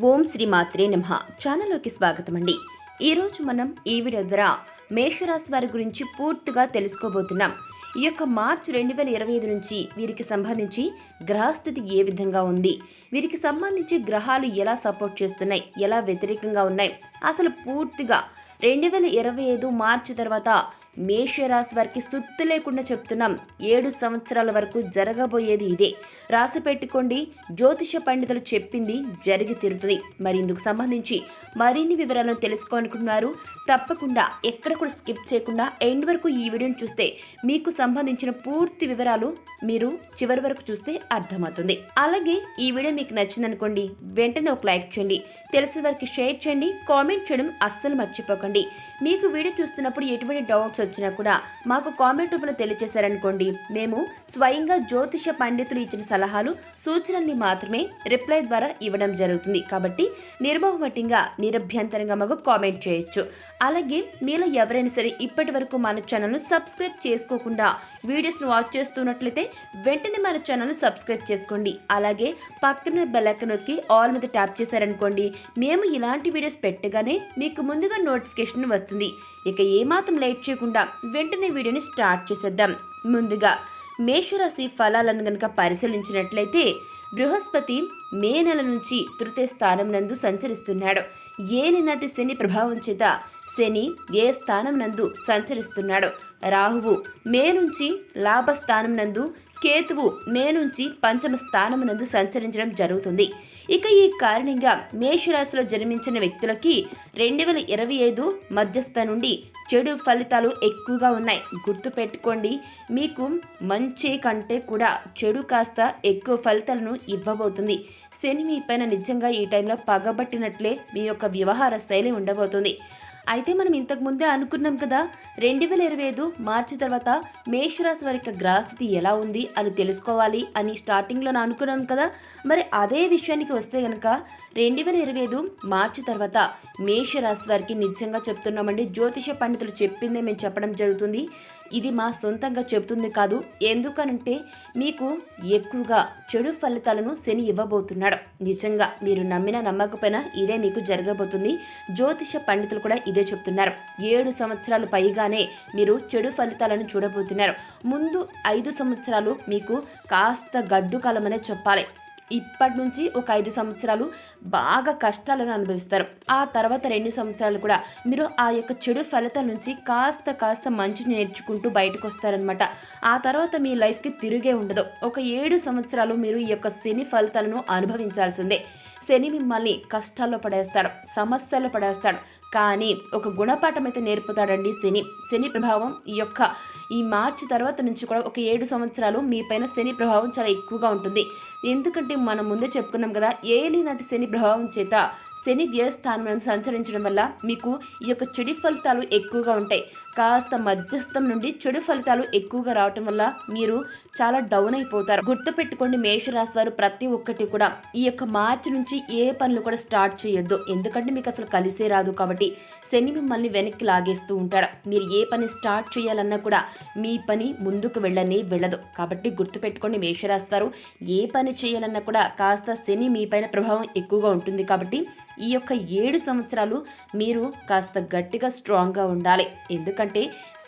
ఓం శ్రీ మాత్రే నమ. ఛానల్లోకి స్వాగతం అండి ఈరోజు మనం ఈ వీడియో ద్వారా మేషరాశి వారి గురించి పూర్తిగా తెలుసుకోబోతున్నాం. ఈ యొక్క మార్చి రెండు వేల ఇరవై ఐదు నుంచి వీరికి సంబంధించి గ్రహస్థితి ఏ విధంగా ఉంది? వీరికి సంబంధించి గ్రహాలు ఎలా సపోర్ట్ చేస్తున్నాయి? ఎలా వ్యతిరేకంగా ఉన్నాయి? అసలు పూర్తిగా రెండు వేల ఇరవై ఐదు మార్చి తర్వాత మేషరాశి వారికి సుత్తు లేకుండా చెప్తున్నాం. ఏడు సంవత్సరాల వరకు జరగబోయేది ఇదే. రాసి పెట్టుకోండి. జ్యోతిష పండితులు చెప్పింది జరిగి తీరుతుంది. మరి ఇందుకు సంబంధించి మరిన్ని వివరాలను తెలుసుకోవాలనుకుంటున్నారు తప్పకుండా ఎక్కడ కూడా స్కిప్ చేయకుండా ఎండ్ వరకు ఈ వీడియోను చూస్తే మీకు సంబంధించిన పూర్తి వివరాలు మీరు చివరి వరకు చూస్తే అర్థమవుతుంది. అలాగే ఈ వీడియో మీకు నచ్చిందనుకోండి వెంటనే ఒక లైక్ చేయండి. తెలిసిన వారికి షేర్ చేయండి. కామెంట్ చేయడం అస్సలు మర్చిపోకండి. మీకు వీడియో చూస్తున్నప్పుడు ఎటువంటి డౌట్స్ వచ్చినా కూడా మాకు కామెంట్ రూపంలో తెలియజేశారనుకోండి మేము స్వయంగా జ్యోతిష పండితులు ఇచ్చిన సలహాలు సూచనల్ని మాత్రమే రిప్లై ద్వారా ఇవ్వడం జరుగుతుంది. కాబట్టి నిర్మోహమటంగా నిరభ్యంతరంగా మాకు కామెంట్ చేయొచ్చు. అలాగే మీలో ఎవరైనా సరే ఇప్పటి వరకు మన ఛానల్ను సబ్స్క్రైబ్ చేసుకోకుండా వీడియోస్ను వాచ్ చేస్తున్నట్లయితే వెంటనే మన ఛానల్ను సబ్స్క్రైబ్ చేసుకోండి. అలాగే పక్కన బెల్లైకన్ నొక్కి ఆల్ మీద ట్యాప్ చేశారనుకోండి. మేము ఇలాంటి వీడియోస్ పెట్టగానే మీకు ముందుగా నోటిఫికేషన్ వస్తుంది. ఇక ఏమాత్రం లేట్ చేయకుండా వెంటనే వీడియోని స్టార్ట్ చేసేద్దాం. ముందుగా మేషరాశి ఫలాలను గనక పరిశీలించినట్లయితే బృహస్పతి మే నెల నుంచి తృతీయ స్థానం నందు సంచరిస్తున్నాడు. ఏలినాటి శని ప్రభావం చేత శని ఏ స్థానం నందు సంచరిస్తున్నాడు? రాహువు మే నుంచి లాభస్థానం నందు కేతువు మే నుంచి పంచమ స్థానం నందు సంచరించడం జరుగుతుంది. ఇక ఈ కారణంగా మేషరాశిలో జన్మించిన వ్యక్తులకి రెండు వేల ఇరవై ఐదు మధ్యస్థ నుండి చెడు ఫలితాలు ఎక్కువగా ఉన్నాయి. గుర్తుపెట్టుకోండి మీకు మంచి కంటే కూడా చెడు కాస్త ఎక్కువ ఫలితాలను ఇవ్వబోతుంది. శని మీ పైన నిజంగా ఈ టైంలో పగబట్టినట్లే మీ యొక్క వ్యవహార శైలి ఉండబోతుంది. అయితే మనం ఇంతకు ముందే అనుకున్నాం కదా రెండు వేల ఇరవై ఐదు మార్చి తర్వాత మేషరాశి వారి యొక్క గ్రహస్థితి ఎలా ఉంది అని తెలుసుకోవాలి అని స్టార్టింగ్లో అనుకున్నాం కదా. మరి అదే విషయానికి వస్తే కనుక రెండు వేల ఇరవై ఐదు మార్చి తర్వాత మేషరాశి వారికి నిజంగా చెప్తున్నామండి. జ్యోతిష పండితులు చెప్పిందే మేము చెప్పడం జరుగుతుంది. ఇది మా సొంతంగా చెబుతుంది కాదు. ఎందుకనంటే మీకు ఎక్కువగా చెడు ఫలితాలను శని ఇవ్వబోతున్నాడు. నిజంగా మీరు నమ్మిన నమ్మకపోయినా ఇదే మీకు జరగబోతుంది. జ్యోతిష పండితులు కూడా ఇదే చెప్తున్నారు. ఏడు సంవత్సరాలు పైగానే మీరు చెడు ఫలితాలను చూడబోతున్నారు. ముందు ఐదు సంవత్సరాలు మీకు కాస్త గడ్డు కాలమనే చెప్పాలి. ఇప్పటి నుంచి ఒక ఐదు సంవత్సరాలు బాగా కష్టాలను అనుభవిస్తారు. ఆ తర్వాత రెండు సంవత్సరాలు కూడా మీరు ఆ యొక్క చెడు ఫలితం నుంచి కాస్త కాస్త మంచి నేర్చుకుంటూ బయటకు వస్తారనమాట ఆ తర్వాత మీ లైఫ్కి తిరిగే ఉండదు. ఒక ఏడు సంవత్సరాలు మీరు ఈ యొక్క శని ఫలితాలను అనుభవించాల్సిందే. శని మిమ్మల్ని కష్టాల్లో పడేస్తాడు సమస్యల్లో పడేస్తాడు. కానీ ఒక గుణపాఠం అయితే నేర్పుతాడండి శని. శని ప్రభావం ఈ యొక్క ఈ మార్చి తర్వాత నుంచి కూడా ఒక ఏడు సంవత్సరాలు మీ పైన శని ప్రభావం చాలా ఎక్కువగా ఉంటుంది. ఎందుకంటే మనం ముందే చెప్పుకున్నాం కదా ఏలినాటి శని ప్రభావం చేత శని వ్యయస్థానం సంచరించడం వల్ల మీకు ఈ యొక్క చెడు ఫలితాలు ఎక్కువగా ఉంటాయి. కాస్త మధ్యస్థం నుండి చెడు ఫలితాలు ఎక్కువగా రావటం వల్ల మీరు చాలా డౌన్ అయిపోతారు. గుర్తుపెట్టుకోండి మేషరాశి వారు ప్రతి ఒక్కటి కూడా ఈ యొక్క మార్చి నుంచి ఏ పనులు కూడా స్టార్ట్ చేయొద్దు. ఎందుకంటే మీకు అసలు కలిసే రాదు కాబట్టి శని మిమ్మల్ని వెనక్కి లాగేస్తూ ఉంటాడు. మీరు ఏ పని స్టార్ట్ చేయాలన్నా కూడా మీ పని ముందుకు వెళ్ళని వెళ్ళదు. కాబట్టి గుర్తుపెట్టుకోండి మేషరాశి వారు ఏ పని చేయాలన్నా కూడా కాస్త శని మీ పైన ప్రభావం ఎక్కువగా ఉంటుంది కాబట్టి ఈ యొక్క ఏడు సంవత్సరాలు మీరు కాస్త గట్టిగా స్ట్రాంగ్గా ఉండాలి. ఎందుకంటే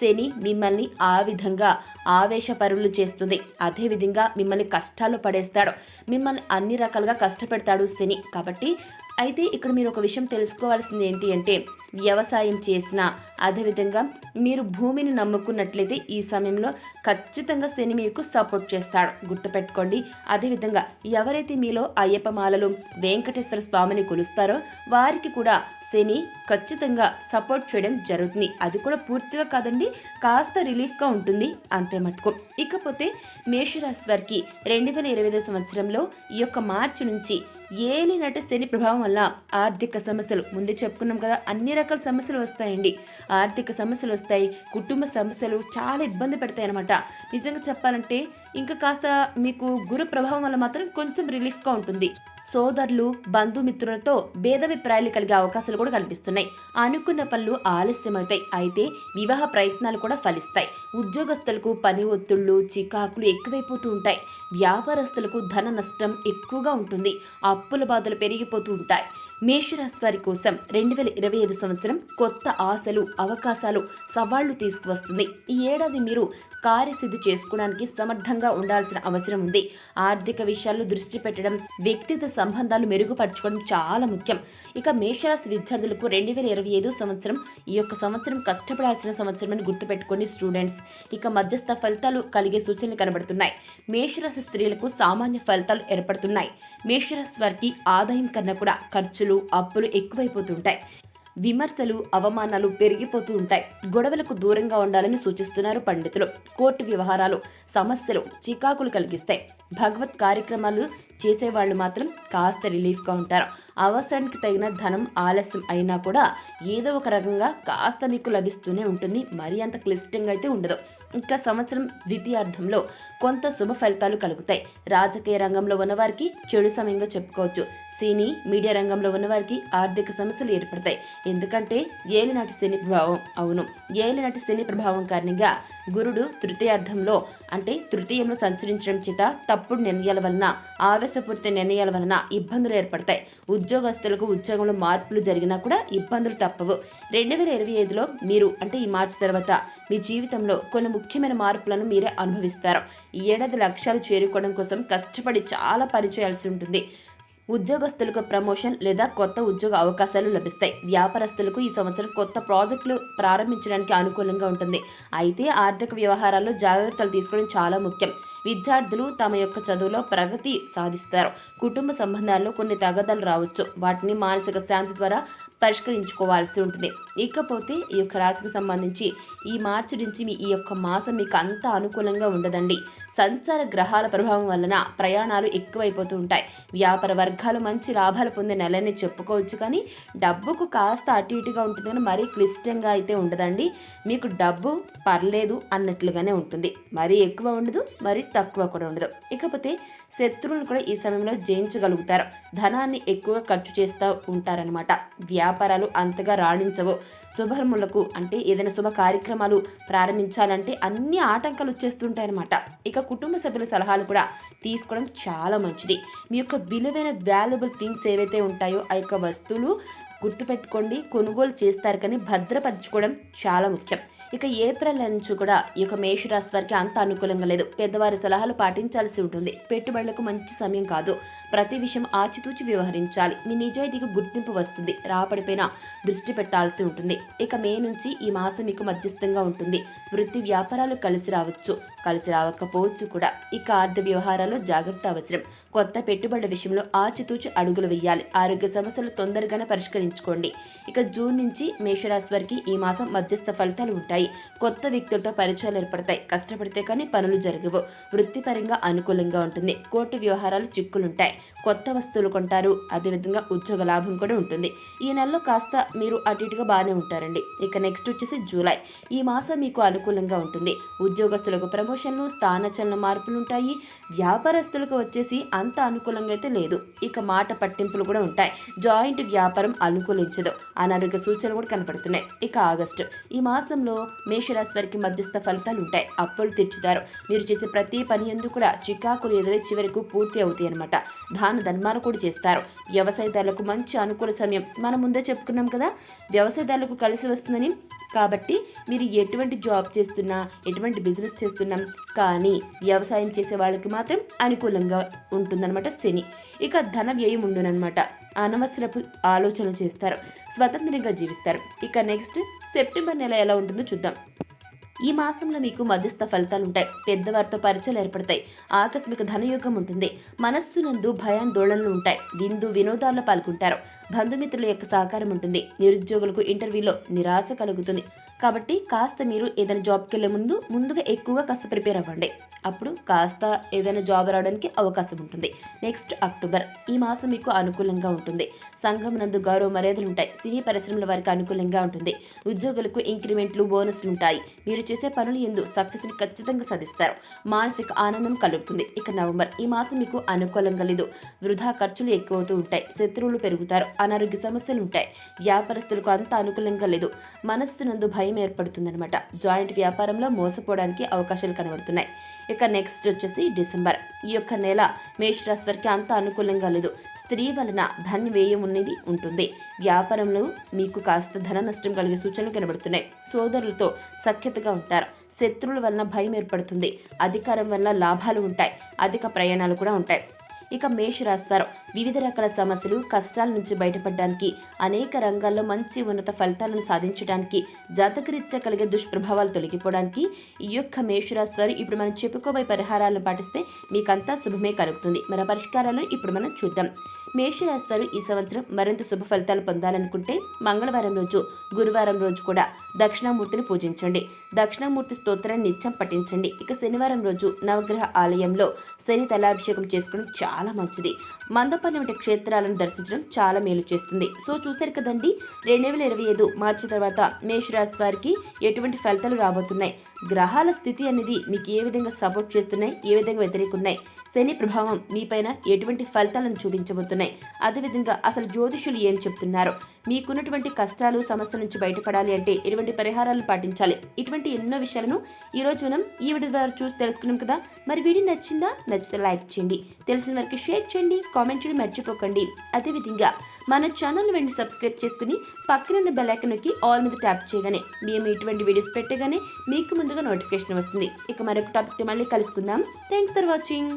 శని మిమ్మల్ని ఆ విధంగా ఆవేశపరులు చేస్తుంది. అదేవిధంగా మిమ్మల్ని కష్టాలు పడేస్తాడు. మిమ్మల్ని అన్ని రకాలుగా కష్టపెడతాడు శని. కాబట్టి అయితే ఇక్కడ మీరు ఒక విషయం తెలుసుకోవాల్సింది ఏంటి అంటే వ్యవసాయం చేసిన అదేవిధంగా మీరు భూమిని నమ్ముకున్నట్లయితే ఈ సమయంలో ఖచ్చితంగా శని మీకు సపోర్ట్ చేస్తాడు. గుర్తుపెట్టుకోండి. అదేవిధంగా ఎవరైతే మీలో అయ్యప్ప మాలలు వెంకటేశ్వర స్వామిని కొలుస్తారో వారికి కూడా శని ఖచ్చితంగా సపోర్ట్ చేయడం జరుగుతుంది. అది కూడా పూర్తిగా కాదండి కాస్త రిలీఫ్గా ఉంటుంది అంతే మటుకు. ఇకపోతే మేషరాశి వారికి రెండు వేల ఇరవై ఐదు సంవత్సరంలో ఈ యొక్క మార్చి నుంచి ఏలినట శని ప్రభావం వల్ల ఆర్థిక సమస్యలు ముందే చెప్పుకున్నాం కదా అన్ని రకాల సమస్యలు వస్తాయండి. ఆర్థిక సమస్యలు వస్తాయి కుటుంబ సమస్యలు చాలా ఇబ్బంది పెడతాయి అనమాట నిజంగా చెప్పాలంటే ఇంకా కాస్త మీకు గురు ప్రభావం వల్ల మాత్రం కొంచెం రిలీఫ్గా ఉంటుంది. సోదరులు బంధుమిత్రులతో భేదాభిప్రాయాలు కలిగే అవకాశాలు కూడా కనిపిస్తున్నాయి. అనుకున్న పనులు ఆలస్యమవుతాయి. అయితే వివాహ ప్రయత్నాలు కూడా ఫలిస్తాయి. ఉద్యోగస్తులకు పని ఒత్తిళ్ళు చికాకులు ఎక్కువైపోతూ ఉంటాయి. వ్యాపారస్తులకు ధన నష్టం ఎక్కువగా ఉంటుంది. అప్పుల బాధలు పెరిగిపోతూ ఉంటాయి. మేషరాశి వారి కోసం రెండు వేల ఇరవై ఐదు సంవత్సరం కొత్త ఆశలు అవకాశాలు సవాళ్ళు తీసుకువస్తుంది. ఈ ఏడాది మీరు కార్యసిద్ధి చేసుకోవడానికి సమర్థంగా ఉండాల్సిన అవసరం ఉంది. ఆర్థిక విషయాల్లో దృష్టి పెట్టడం వ్యక్తిగత సంబంధాలు మెరుగుపరచుకోవడం చాలా ముఖ్యం. ఇక మేషరాశి విద్యార్థులకు రెండు వేల ఇరవై ఐదు సంవత్సరం ఈ యొక్క సంవత్సరం కష్టపడాల్సిన సంవత్సరం అని గుర్తుపెట్టుకోండి స్టూడెంట్స్. ఇక మధ్యస్థ ఫలితాలు కలిగే సూచనలు కనబడుతున్నాయి. మేషరాశి స్త్రీలకు సామాన్య ఫలితాలు ఏర్పడుతున్నాయి. మేషరాశి వారికి ఆదాయం కన్నా కూడా ఖర్చు ఖర్చులు అప్పులు ఎక్కువైపోతుంటాయి. విమర్శలు అవమానాలు పెరిగిపోతూ ఉంటాయి. గొడవలకు దూరంగా ఉండాలని సూచిస్తున్నారు పండితులు. కోర్టు వ్యవహారాలు సమస్యలు చికాకులు కలిగిస్తాయి. భగవత్ కార్యక్రమాలు చేసేవాళ్ళు మాత్రం కాస్త రిలీఫ్గా ఉంటారు. అవసరానికి తగిన ధనం ఆలస్యం అయినా కూడా ఏదో ఒక రకంగా కాస్త మీకు లభిస్తూనే ఉంటుంది. మరీ అంత క్లిష్టంగా అయితే ఉండదు. ఇంకా సంవత్సరం ద్వితీయార్థంలో కొంత శుభ ఫలితాలు కలుగుతాయి. రాజకీయ రంగంలో ఉన్నవారికి చెడు సమయంగా చెప్పుకోవచ్చు. సినీ మీడియా రంగంలో ఉన్నవారికి ఆర్థిక సమస్యలు ఏర్పడతాయి. ఎందుకంటే ఏలినాటి శని ప్రభావం అవును ఏలినాటి శని ప్రభావం కారణంగా గురుడు తృతీయార్థంలో అంటే తృతీయంలో సంచరించడం చేత తప్పుడు నిర్ణయాల వలన ఆవేశపూరిత నిర్ణయాల వలన ఇబ్బందులు ఏర్పడతాయి. ఉద్యోగస్తులకు ఉద్యోగంలో మార్పులు జరిగినా కూడా ఇబ్బందులు తప్పవు. రెండు వేల ఇరవై ఐదులో మీరు అంటే ఈ మార్చి తర్వాత మీ జీవితంలో కొన్ని ముఖ్యమైన మార్పులను మీరే అనుభవిస్తారు. ఈ ఏడాది లక్ష్యాలు చేరుకోవడం కోసం కష్టపడి చాలా పని చేయాల్సి ఉంటుంది. ఉద్యోగస్తులకు ప్రమోషన్ లేదా కొత్త ఉద్యోగ అవకాశాలు లభిస్తాయి. వ్యాపారస్తులకు ఈ సంవత్సరం కొత్త ప్రాజెక్టులు ప్రారంభించడానికి అనుకూలంగా ఉంటుంది. అయితే ఆర్థిక వ్యవహారాల్లో జాగ్రత్తలు తీసుకోవడం చాలా ముఖ్యం. విద్యార్థులు తమ యొక్క చదువులో ప్రగతి సాధిస్తారు. కుటుంబ సంబంధాల్లో కొన్ని తగదలు రావచ్చు. వాటిని మానసిక శాంతి ద్వారా పరిష్కరించుకోవాల్సి ఉంటుంది. ఇకపోతే ఈ యొక్క రాశికి సంబంధించి ఈ మార్చి నుంచి మీ ఈ యొక్క మాసం మీకు అంత అనుకూలంగా ఉండదండి. సంచార గ్రహాల ప్రభావం వలన ప్రయాణాలు ఎక్కువైపోతూ ఉంటాయి. వ్యాపార వర్గాలు మంచి లాభాలు పొందే నెలని చెప్పుకోవచ్చు కానీ డబ్బుకు కాస్త అటు ఇటుగా ఉంటుంది కానీ మరీ క్లిష్టంగా అయితే ఉండదండి. మీకు డబ్బు పర్లేదు అన్నట్లుగానే ఉంటుంది. మరీ ఎక్కువ ఉండదు మరీ తక్కువ కూడా ఉండదు. ఇకపోతే శత్రువులను కూడా ఈ సమయంలో జయించగలుగుతారు. ధనాన్ని ఎక్కువగా ఖర్చు చేస్తూ ఉంటారనమాట వ్యాపారాలు అంతగా రాణించవు. శుభర్ములకు అంటే ఏదైనా శుభ కార్యక్రమాలు ప్రారంభించాలంటే అన్ని ఆటంకాలు వచ్చేస్తుంటాయన్నమాట. ఇక కుటుంబ సభ్యుల సలహాలు కూడా తీసుకోవడం చాలా మంచిది. మీ యొక్క విలువైన వాల్యుబుల్ థింగ్స్ ఏవైతే ఉంటాయో ఆ యొక్క వస్తువులు గుర్తుపెట్టుకోండి కొనుగోలు చేస్తారు కానీ భద్రపరచుకోవడం చాలా ముఖ్యం. ఇక ఏప్రిల్ నుంచి కూడా ఈ యొక్క మేషరాశి వారికి అంత అనుకూలంగా లేదు. పెద్దవారి సలహాలు పాటించాల్సి ఉంటుంది. పెట్టుబడులకు మంచి సమయం కాదు. ప్రతి విషయం ఆచితూచి వ్యవహరించాలి. మీ నిజాయితీకి గుర్తింపు వస్తుంది. రాపడిపైన దృష్టి పెట్టాల్సి ఉంటుంది. ఇక మే నుంచి ఈ మాసం మీకు మధ్యస్థంగా ఉంటుంది. వృత్తి వ్యాపారాలు కలిసి రావచ్చు. కలిసి రావకపోవచ్చు కూడా. ఇక ఆర్థిక వ్యవహారాల్లో జాగ్రత్త అవసరం. కొత్త పెట్టుబడుల విషయంలో ఆచితూచి అడుగులు వేయాలి. ఆరోగ్య సమస్యలు తొందరగానే పరిష్కరించుకోండి. ఇక జూన్ నుంచి మేషరాశి వారికి ఈ మాసం మధ్యస్థ ఫలితాలు ఉంటాయి. కొత్త వ్యక్తులతో పరిచయాలు ఏర్పడతాయి. కష్టపడితే కానీ పనులు జరగవు. వృత్తిపరంగా అనుకూలంగా ఉంటుంది. కోర్టు వ్యవహారాలు చిక్కులుంటాయి. కొత్త వస్తువులు కొంటారు. అదేవిధంగా ఉద్యోగ లాభం కూడా ఉంటుంది. ఈ నెలలో కాస్త మీరు అటు ఇటుగా బాగానే ఉంటారండి. ఇక నెక్స్ట్ వచ్చేసి జూలై. ఈ మాసం మీకు అనుకూలంగా ఉంటుంది. ఉద్యోగస్తులకు ప్రమోషన్లు స్థానచలన మార్పులు ఉంటాయి వ్యాపారస్తులకు వచ్చేసి అంత అనుకూలంగా అయితే లేదు. ఇక మాట పట్టింపులు కూడా ఉంటాయి. జాయింట్ వ్యాపారం అనుకూలించదు అనారోగ్య సూచనలు కూడా కనపడుతున్నాయి. ఇక ఆగస్టు. ఈ మాసంలో మేషరాశి వారికి మధ్యస్థ ఫలితాలు ఉంటాయి అప్పులు తెచ్చుతారు మీరు చేసే ప్రతి పని ఎందుకు కూడా చికాకులు ఎదురే చివరకు పూర్తి అవుతాయి అనమాట దాన ధర్మాలు కూడా చేస్తారు. వ్యవసాయదారులకు మంచి అనుకూల సమయం. మనం ముందే చెప్పుకున్నాం కదా వ్యవసాయదారులకు కలిసి వస్తుందని. కాబట్టి మీరు ఎటువంటి జాబ్ చేస్తున్నా ఎటువంటి బిజినెస్ చేస్తున్నా కానీ వ్యవసాయం చేసే వాళ్ళకి మాత్రం అనుకూలంగా ఉంటుందన్నమాట శని. ఇక ధన వ్యయం ఉండునన్నమాట. అనవసరపు ఆలోచనలు చేస్తారు. స్వతంత్రంగా జీవిస్తారు. ఇక నెక్స్ట్ సెప్టెంబర్ నెల ఎలా ఉంటుందో చూద్దాం. ఈ మాసంలో మీకు మధ్యస్థ ఫలితాలు ఉంటాయి. పెద్దవారితో పరిచయాలు ఏర్పడతాయి. ఆకస్మిక ధనయోగం ఉంటుంది. మనస్సు నందు భయాందోళనలు ఉంటాయి. విందు వినోదాల్లో పాల్గొంటారు. బంధుమిత్రుల యొక్క సహకారం ఉంటుంది. నిరుద్యోగులకు ఇంటర్వ్యూలో నిరాశ కలుగుతుంది. కాబట్టి కాస్త మీరు ఏదైనా జాబ్కి వెళ్ళే ముందు ముందుగా ఎక్కువగా కాస్త ప్రిపేర్ అవ్వండి. అప్పుడు కాస్త ఏదైనా జాబ్ రావడానికి అవకాశం ఉంటుంది. Next October. ఈ మాసం మీకు అనుకూలంగా ఉంటుంది. సంఘం నందు గౌరవ మర్యాదలు ఉంటాయి. సినీ పరిశ్రమల వారికి అనుకూలంగా ఉంటుంది. ఉద్యోగులకు ఇంక్రిమెంట్లు బోనస్లు ఉంటాయి. మీరు చేసే పనులు ఎందు సక్సెస్ని ఖచ్చితంగా సాధిస్తారు. మానసిక ఆనందం కలుగుతుంది. ఇక నవంబర్. ఈ మాసం మీకు అనుకూలంగా లేదు. వృధా ఖర్చులు ఎక్కువ అవుతూ ఉంటాయి. శత్రువులు పెరుగుతారు. అనారోగ్య సమస్యలు ఉంటాయి. వ్యాపారస్తులకు అంత అనుకూలంగా లేదు. మనస్సు నందు భయం ఏర్పడుతుందనమాట జాయింట్ వ్యాపారంలో మోసపోవడానికి అవకాశాలు కనబడుతున్నాయి. ఇక నెక్స్ట్ వచ్చేసి డిసెంబర్. ఈ యొక్క నెల మేషరాశి వారికి అంత అనుకూలంగా లేదు. స్త్రీ వలన ధన వ్యయం అనేది ఉంటుంది. వ్యాపారంలో మీకు కాస్త ధన నష్టం కలిగే సూచనలు కనబడుతున్నాయి. సోదరులతో సఖ్యతగా ఉంటారు. శత్రువుల వలన భయం ఏర్పడుతుంది. అధికారం వల్ల లాభాలు ఉంటాయి. అధిక ప్రయాణాలు కూడా ఉంటాయి. ఇక మేషరాశివారు. వివిధ రకాల సమస్యలు కష్టాల నుంచి బయటపడడానికి అనేక రంగాల్లో మంచి ఉన్నత ఫలితాలను సాధించడానికి జాతకరీత్యా కలిగే దుష్ప్రభావాలు తొలగిపోవడానికి ఈ యొక్క మేషరాశివారు ఇప్పుడు మనం చెప్పుకోబోయే పరిహారాలను పాటిస్తే మీకంతా శుభమే కలుగుతుంది. మన పరిష్కారాలను ఇప్పుడు మనం చూద్దాం. మేషరాశివారు ఈ సంవత్సరం మరింత శుభ ఫలితాలు పొందాలనుకుంటే మంగళవారం రోజు గురువారం రోజు కూడా దక్షిణామూర్తిని పూజించండి. దక్షిణామూర్తి స్తోత్రాన్ని నిత్యం పఠించండి. ఇక శనివారం రోజు నవగ్రహ ఆలయంలో శని తలాభిషేకం చేసుకోవడం చాలా మంచిది. మందపల్లి వంటి క్షేత్రాలను దర్శించడం చాలా మేలు చేస్తుంది. సో చూశారు కదండి? రెండు వేల ఇరవై ఐదు మార్చి తర్వాత మేషరాశి వారికి ఎటువంటి ఫలితాలు రాబోతున్నాయి? గ్రహాల స్థితి అనేది మీకు ఏ విధంగా సపోర్ట్ చేస్తున్నాయి ఏ విధంగా వ్యతిరేకున్నాయి శని ప్రభావం మీపైన ఎటువంటి ఫలితాలను చూపించబోతున్నాయి? అదేవిధంగా అసలు జ్యోతిషులు ఏం చెప్తున్నారు? మీకున్నటువంటి కష్టాలు సమస్యల నుంచి బయటపడాలి అంటే ఎటువంటి పరిహారాలు పాటించాలి? ఇటువంటి ఎన్నో విషయాలను ఈరోజు మనం ఈ వీడియో ద్వారా చూసి తెలుసుకున్నాం కదా? మరి వీడియో నచ్చిందా? నచ్చితే లైక్ చేయండి. తెలిసిన వారికి షేర్ చేయండి. కామెంట్ చేయడం మర్చిపోకండి. అదేవిధంగా మన ఛానల్ వెండి సబ్స్క్రైబ్ చేసుకుని పక్కనున్న బెల్ ఐకాన్ ఆల్ మీద ట్యాప్ చేయగానే మేము ఇటువంటి వీడియోస్ పెట్టగానే మీకు ముందుగా నోటిఫికేషన్ వస్తుంది. ఇక మరొక టాపిక్తో మళ్ళీ కలుసుకుందాం. Thanks for watching.